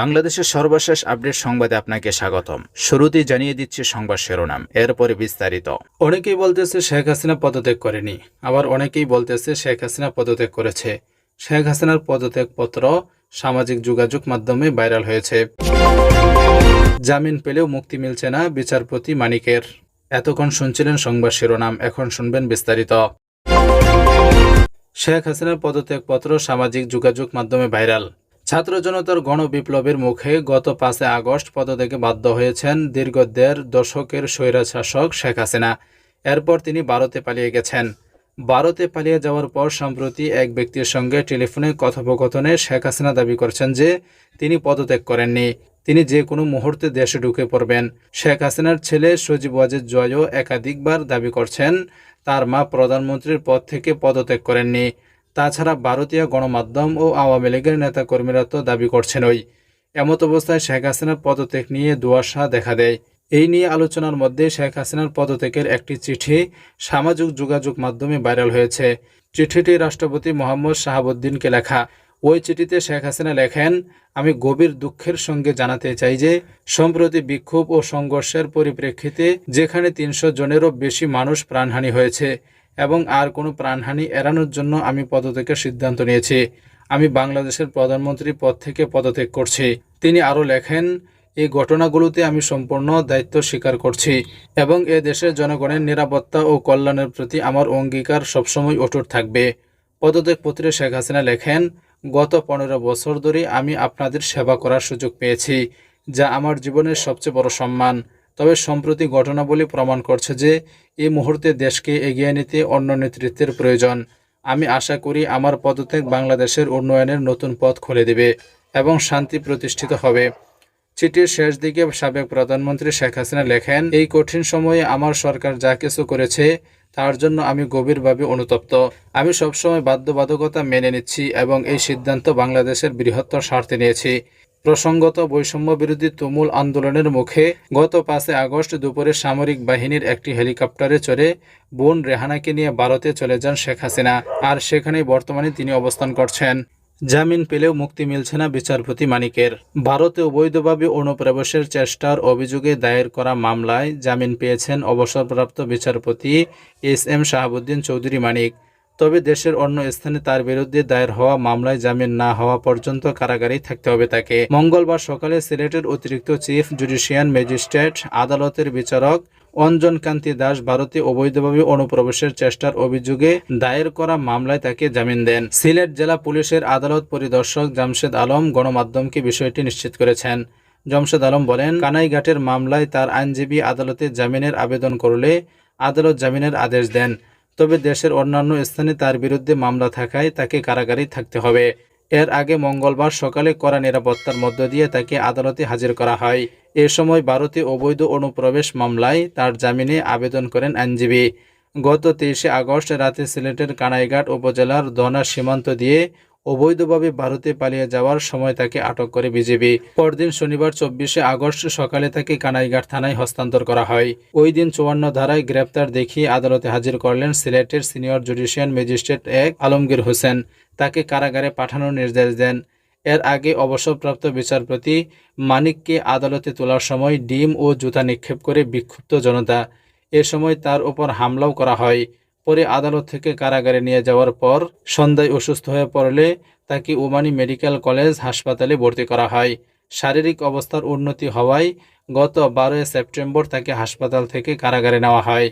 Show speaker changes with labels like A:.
A: বাংলাদেশের সর্বশেষ আপডেট সংবাদে আপনাকে স্বাগতম শুরুতেই জানিয়ে দিচ্ছি সংবাদ শিরোনাম এরপরে বিস্তারিত
B: অনেকেই বলতেছে শেখ হাসিনা পদত্যাগ করেনি আবার অনেকেই বলতেছে শেখ হাসিনা পদত্যাগ করেছে শেখ হাসিনার পদত্যাগপত্র সামাজিক যোগাযোগ মাধ্যমে ভাইরাল হয়েছে জামিন পেলেও মুক্তি মিলছে না বিচারপতি মানিকের এতক্ষণ শুনছিলেন সংবাদ শিরোনাম এখন শুনবেন বিস্তারিত শেখ হাসিনার পদত্যাগপত্র সামাজিক যোগাযোগ মাধ্যমে ভাইরাল ছাত্র জনতার গণবিপ্লবের মুখে গত পাঁচে আগস্ট পদত্যাগে বাধ্য হয়েছেন দীর্ঘ দেড় দশকের স্বৈরাশাসক শেখ হাসিনা এরপর তিনি ভারতে পালিয়ে গেছেন ভারতে পালিয়ে যাওয়ার পর সম্প্রতি এক ব্যক্তির সঙ্গে টেলিফোনে কথোপকথনে শেখ হাসিনা দাবি করছেন যে তিনি পদত্যাগ করেননি তিনি যে কোনো মুহূর্তে দেশে ঢুকে পড়বেন শেখ হাসিনার ছেলে সজীব ওয়াজেদ জয়ও একাধিকবার দাবি করছেন তার মা প্রধানমন্ত্রীর পদ থেকে পদত্যাগ করেননি তাছাড়া ভারতীয় গণমাধ্যম ও আওয়ামী লীগের নেতাকর্মীরা তো দাবি করছেন ওই এমত অবস্থায় শেখ হাসিনার পদত্যাগ নিয়ে দুয়াশা দেখা দেয় এই নিয়ে আলোচনার মধ্যে শেখ হাসিনার পদত্যাগের একটি চিঠি সামাজিক যোগাযোগ মাধ্যমে ভাইরাল হয়েছে চিঠিটি রাষ্ট্রপতি মোহাম্মদ শাহাবুদ্দিনকে লেখা ওই চিঠিতে শেখ হাসিনা লেখেন আমি গভীর দুঃখের সঙ্গে জানাতে চাই যে সম্প্রতি বিক্ষোভ ও সংঘর্ষের পরিপ্রেক্ষিতে যেখানে তিনশো জনেরও বেশি মানুষ প্রাণহানি হয়েছে এবং আর কোনো প্রাণহানি এড়ানোর জন্য আমি পদত্যাগের সিদ্ধান্ত নিয়েছি আমি বাংলাদেশের প্রধানমন্ত্রী পদ থেকে পদত্যাগ করছি তিনি আরও লেখেন এই ঘটনাগুলোতে আমি সম্পূর্ণ দায়িত্ব স্বীকার করছি এবং এ দেশের জনগণের নিরাপত্তা ও কল্যাণের প্রতি আমার অঙ্গীকার সবসময় অটুট থাকবে পদত্যাগ পত্রে শেখ হাসিনা লেখেন গত পনেরো বছর ধরে আমি আপনাদের সেবা করার সুযোগ পেয়েছি যা আমার জীবনের সবচেয়ে বড় সম্মান তবে সম্প্রতি ঘটনাবলী প্রমাণ করছে যে এই মুহূর্তে দেশকে এগিয়ে নিতে অন্য নেতৃত্বের প্রয়োজন আমি আশা করি আমার পদত্যাগ বাংলাদেশের উন্নয়নের নতুন পথ খুলে দেবে এবং শান্তি প্রতিষ্ঠিত হবে চিঠির শেষ দিকে সাবেক প্রধানমন্ত্রী শেখ হাসিনা লেখেন এই কঠিন সময়ে আমার সরকার যা কিছু করেছে তার জন্য আমি গভীরভাবে অনুতপ্ত আমি সবসময় বাধ্যবাধকতা মেনে নিচ্ছি এবং এই সিদ্ধান্ত বাংলাদেশের বৃহত্তর স্বার্থে নিয়েছি প্রসঙ্গত বৈষম্য বিরোধী তুমুল আন্দোলনের মুখে গত পাঁচে আগস্ট দুপুরে সামরিক বাহিনীর একটি হেলিকপ্টারে চড়ে বোন রেহানাকে নিয়ে ভারতে চলে যান শেখ হাসিনা আর সেখানে বর্তমানে তিনি অবস্থান করছেন জামিন পেলেও মুক্তি মিলছে না বিচারপতি মানিকের ভারতে অবৈধভাবে অনুপ্রবেশের চেষ্টার অভিযোগে দায়ের করা মামলায় জামিন পেয়েছেন অবসরপ্রাপ্ত বিচারপতি এস এম শাহাবুদ্দিন চৌধুরী মানিক তবে দেশের অন্য স্থানে তার বিরুদ্ধে দায়ের হওয়া মামলায় জামিন না হওয়া পর্যন্ত কারাগারেই থাকতে হবে তাকে মঙ্গলবার সকালে সিলেটের অতিরিক্ত চিফ জুডিশিয়াল ম্যাজিস্ট্রেট আদালতের বিচারক অঞ্জন কান্তি দাস ভারতে অবৈধভাবে অনুপ্রবেশের চেষ্টার অভিযোগে দায়ের করা মামলায় তাকে জামিন দেন সিলেট জেলা পুলিশের আদালত পরিদর্শক জামশেদ আলম গণমাধ্যমকে বিষয়টি নিশ্চিত করেছেন জামশেদ আলম বলেন কানাইঘাটের মামলায় তার আইনজীবী আদালতে জামিনের আবেদন করলে আদালত জামিনের আদেশ দেন তবে দেশের অন্যান্য স্থানে তার বিরুদ্ধে মামলা থাকায় তাকে কারাগারেই থাকতে হবে এর আগে মঙ্গলবার সকালে কড়া নিরাপত্তার মধ্য দিয়ে তাকে আদালতে হাজির করা হয় এ সময় ভারতে অবৈধ অনুপ্রবেশ মামলায় তার জামিনে আবেদন করেন আইনজীবী গত তেইশে আগস্ট রাতে সিলেটের কানাইঘাট উপজেলার দনা সীমান্ত দিয়ে অবৈধভাবে ভারতে পালিয়ে যাওয়ার সময় তাকে আটক করে বিজেপি পরদিন শনিবার চব্বিশে আগস্ট সকালে তাকে কানাইঘাট থানায় হস্তান্তর করা হয় ওই দিন চুয়ান্ন ধারায় গ্রেপ্তার দেখিয়ে আদালতে হাজির করলেন সিলেটের সিনিয়র জুডিশিয়াল ম্যাজিস্ট্রেট এক আলমগীর হোসেন তাকে কারাগারে পাঠানোর নির্দেশ দেন এর আগে অবসরপ্রাপ্ত বিচারপতি মানিককে আদালতে তোলার সময় ডিম ও জুতা নিক্ষেপ করে বিক্ষুব্ধ জনতা এ সময় তার ওপর হামলাও করা হয় পরে আদালত থেকে কারাগারে নিয়ে যাওয়ার পর সন্ধ্যায় অসুস্থ হয়ে পড়লে তাকে ওমানি মেডিকেল কলেজ হাসপাতালে ভর্তি করা হয় শারীরিক অবস্থার উন্নতি হওয়ায় গত বারোই সেপ্টেম্বর তাকে হাসপাতাল থেকে কারাগারে নেওয়া হয়